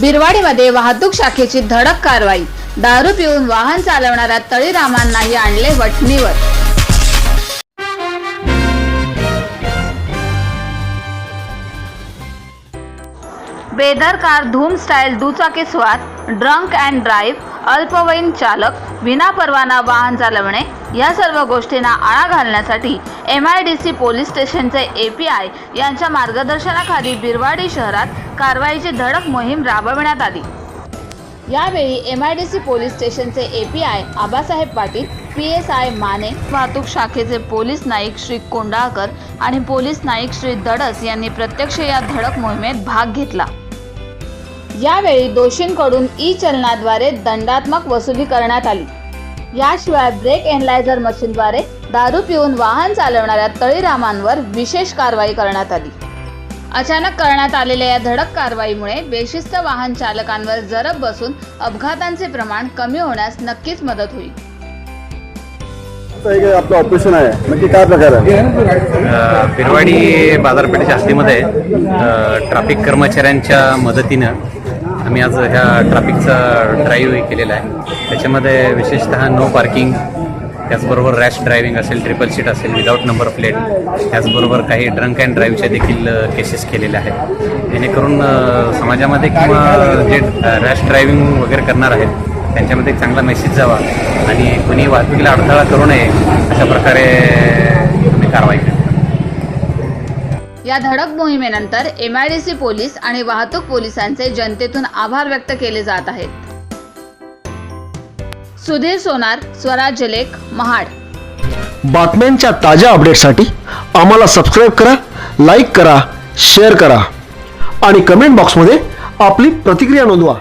बिरवाडीमध्ये वाहतूक शाखेची धडक कारवाई. दारू पिऊन वाहन चालवणाऱ्या तळीरामांनाही आणले बेदर कार धूम स्टाईल दुचाकी स्वार ड्रंक अँड ड्राईव्ह अल्पवयीन चालक विनापरवाना वाहन चालवणे या सर्व गोष्टींना आळा घालण्यासाठी M I D C police स्टेशनचे ए पी आय यांच्या मार्गदर्शनाखाली बिरवाडी शहरात कारवाईची धडक मोहीम राबविण्यात आली. यावेळी M I D C police स्टेशनचे A P I Abasaheb Patil P S I Mane वाहतूक शाखेचे पोलीस नाईक श्री कोंडाळकर आणि पोलीस नाईक श्री दडस यांनी प्रत्यक्ष या धडक मोहिमेत भाग घेतला. यावेळी दोषींकडून ई चलनाद्वारे दंडात्मक वसुली करण्यात आली. याशिवाय ब्रेक एनलायझर मशीनद्वारे दारू पिऊन वाहन चालवणाऱ्या तळीरामांवर विशेष कारवाई करण्यात आली. अचानक करण्यात आलेल्या या धडक कारवाईमुळे बेशिस्त वाहन चालकांवर जरब बसून अपघातांचे प्रमाण कमी होण्यास नक्कीच मदत होईल. आपलं ऑपरेशन आहे. नक्की काय प्रकार आहे? ट्रॅफिक कर्मचाऱ्यांच्या मदतीनं आम्ही आज ह्या ट्रॅफिकचा ड्राईव्ह केलेला आहे. त्याच्यामध्ये विशेषतः नो पार्किंग त्याचबरोबर रॅश ड्रायव्हिंग असेल ट्रिपल सीट असेल विदाऊट नंबर प्लेट त्याचबरोबर काही ड्रंक अँड ड्राईव्हच्या देखील केसेस केलेल्या आहेत. जेणेकरून समाजामध्ये किंवा जे रॅश ड्रायव्हिंग वगैरे करणार आहेत त्यांच्यामध्ये एक चांगला मेसेज जावा आणि कोणी वाहतुकीला अडथळा करू नये अशा प्रकारे आम्ही कारवाई केली. या धडक मोहिमेनंतर M I D C police आणि वाहतूक पोलिसांचे जनतेतून आभार व्यक्त केले जात आहेत. सुधीर सोनार स्वराज्य लेख महाड. बातम्यांच्या ताज्या अपडेटसाठी आम्हाला सबस्क्राईब करा लाईक करा शेअर करा आणि कमेंट बॉक्समध्ये आपली प्रतिक्रिया नोंदवा.